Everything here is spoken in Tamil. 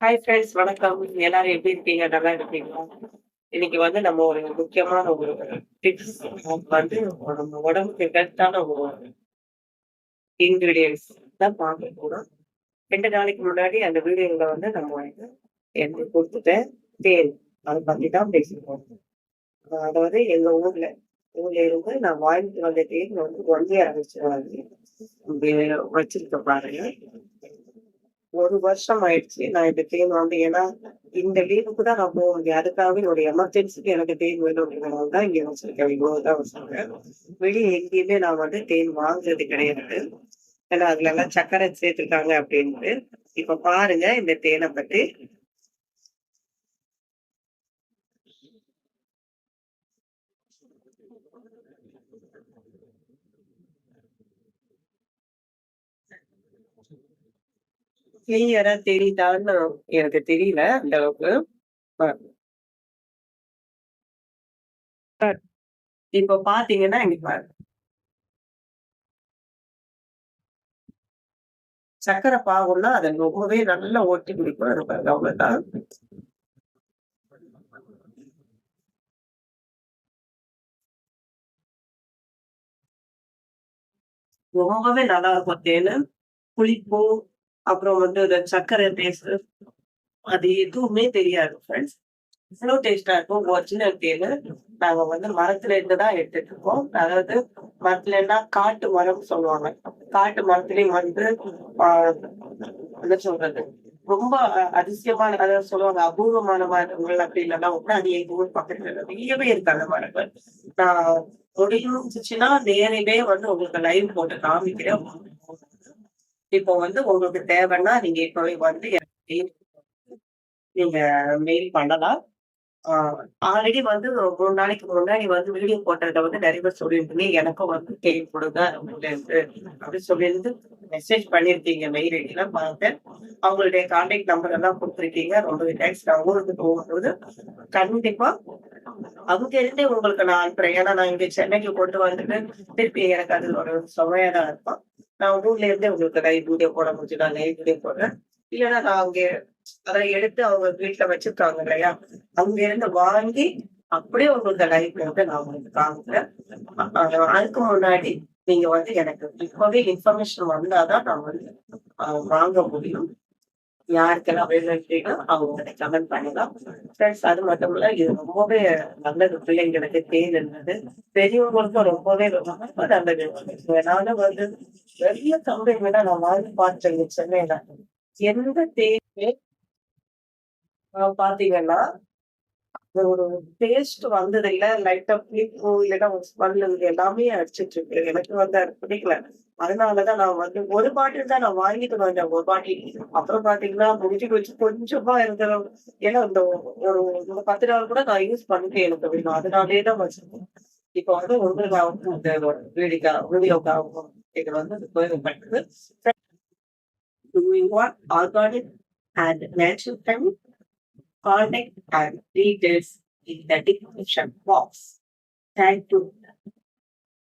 ஹாய் ஃப்ரெண்ட்ஸ் வணக்கம். எல்லாரும் எப்படி இருக்கீங்க? நல்லா இருக்கீங்களா? இன்னைக்கு வந்து நம்ம ஒரு முக்கியமான ஒரு டிப்ஸ் வந்து நம்ம உடம்புக்கு கரெக்டான ஒரு இன்கிரீடியன்ஸ் தான் பார்க்க போறோம். ரெண்டு நாளைக்கு முன்னாடி அந்த வீடியோல வந்து நம்ம வந்து எனக்கு கொடுத்துட்டேன் தேன் அதை பத்தி தான் பேசிருக்கோம் அதாவது எங்க ஊர்ல ஊர்ல இருந்து நான் வாங்கிட்டு வந்த தேன் வந்து ஒன்றிய அரசு வச்சிருக்க பாருங்க. ஒரு வருஷம் ஆயிடுச்சு நான் இந்த தேன் வந்து ஏன்னா இந்த லீவுக்கு தான் நான் போக முடியும் அதுக்காக ஒரு எமர்ஜென்சிக்கு எனக்கு தேன் வேணும் அப்படிங்கிறவங்க தான் இங்க வச்சிருக்கேன் இவ்வளவுதான் வச்சிருக்கேன் வெளியே எங்கேயுமே நான் வந்து தேன் வாங்குறது கிடையாது. ஏன்னா அதுல எல்லாம் சக்கரை சேர்த்துருக்காங்க அப்படின்ட்டு. இப்ப பாருங்க இந்த தேனை பத்தி. கிளியரா தெரியுதான்னு எனக்கு தெரியல அந்த அளவுக்கு. இப்போ இப்ப பாத்தீங்கன்னா இங்க பாருங்க சக்கரை பாகும்னா அதை ரொம்பவே நல்லா ஒட்டி பிடிக்கும் இருப்பாங்க அவ்வளவுதான். ரொம்பவே நல்லா இருக்கும் தேனு புளிப்பு அப்புறம் வந்து இந்த சர்க்கரை டேஸ்ட் அது எதுவுமே தெரியாது ஃப்ரெண்ட்ஸ் இவ்வளோ டேஸ்டா இருக்கும். ஒரிஜினல் தேனு நாங்க வந்து மரத்துல இருந்து தான் எடுத்துட்டு இருக்கோம் அதாவது மரத்துல இருந்தா காட்டு மரம் சொல்லுவாங்க. காட்டு மரத்துலயும் வந்து ஆஹ், என்ன சொல்றது? ரொம்ப அதிசயமான அதாவது சொல்லுவாங்க அபூர்வமான மரங்கள் அப்படி இல்லைன்னா கூட அது எங்க ஊர் பக்கத்துல நிறையவே இருக்கு அந்த மரங்கள். நான் முடிஞ்சிச்சுன்னா நேரிலே வந்து உங்களுக்கு லைவ் போட்டு காமிக்கிறேன். இப்போ வந்து உங்களுக்கு தேவைன்னா நீங்க இப்பவே வந்து நீங்க மெயில் பண்ணலாம். ஆல்ரெடி வந்து மூணு நாளைக்கு முன்னாடி வந்து வீடியோ போட்டதை வந்து நிறைய பேர் சொல்லியிருந்தீங்க. எனக்கும் வந்து கேள்வி கொடுங்க அப்படின்னு சொல்லியிருந்து மெசேஜ் பண்ணியிருக்கீங்க மெயில் ஐடிலாம் பார்த்தேன் அவங்களுடைய கான்டாக்ட் நம்பர் எல்லாம் கொடுத்துருக்கீங்க. ரொம்ப தேங்க்ஸ் நான் ஊருக்கு போகும்போது கண்டிப்பா அவங்க இருந்தே உங்களுக்கு நான் அனுப்புறேன். ஏன்னா நான் இங்க சென்னைக்கு கொண்டு வந்துட்டு திருப்பி எனக்கு அது ஒரு சுமையா தான் இருக்கும். நான் ஊர்ல இருந்தே உங்களுக்கு லைவ் வீடியோ போட முடிஞ்சு நான் லைவ் வீடியோ போடுறேன். இல்லைன்னா நான் அங்க அதை எடுத்து அவங்க வீட்டுல வச்சிருக்காங்க இல்லையா? அங்க இருந்து வாங்கி அப்படியே உங்களுக்கு லைவ் போட்டு நான் உங்களுக்கு காமிக்கிறேன். அதுக்கு முன்னாடி நீங்க வந்து எனக்கு இப்பவே இன்ஃபர்மேஷன் வந்தாதான் நான் வந்து அஹ் வாங்க முடியும். யாருக்கெல்லாம் அப்படின்னா அவங்க கமெண்ட் பண்ணலாம். ஃப்ரெண்ட்ஸ் அது மட்டும் இல்ல இது ரொம்பவே நல்லது. பிள்ளைங்களுக்கு தேன் பெரியவங்களுக்கும் ரொம்பவே ரொம்ப நல்லது. அதனால வந்து நிறைய கம்பெனி தான் நான் வாங்கி பார்த்தேன் சென்னையில எந்த தேன் பாத்தீங்கன்னா ஒரு டேஸ்ட் வந்தது இல்ல லைட்டா புளிப்பு இல்லைன்னா ஒரு ஸ்மெல் எல்லாமே அடிச்சிட்டு இருக்கு. எனக்கு வந்து அது பிடிக்கல. அதனாலதான் நான் வந்து ஒரு பாட்டில் தான் நான் வாங்கிட்டு வந்தேன் ஒரு பாட்டில். அப்புறம் பாத்தீங்கன்னா முடிஞ்சு வச்சு கொஞ்சமா இருந்த ஏன்னா இந்த ஒரு இந்த பத்து நாள் கூட நான் யூஸ் பண்ணிட்டு எனக்கு வேணும் அதனாலே தான் வச்சிருக்கேன். இப்போ வந்து உங்களுக்காகவும் இந்த வீடியோக்கா வீடியோக்காகவும் இது வந்து உபயோகப்படுது Do you want organic and natural? Contact and details in the description box. Thank you.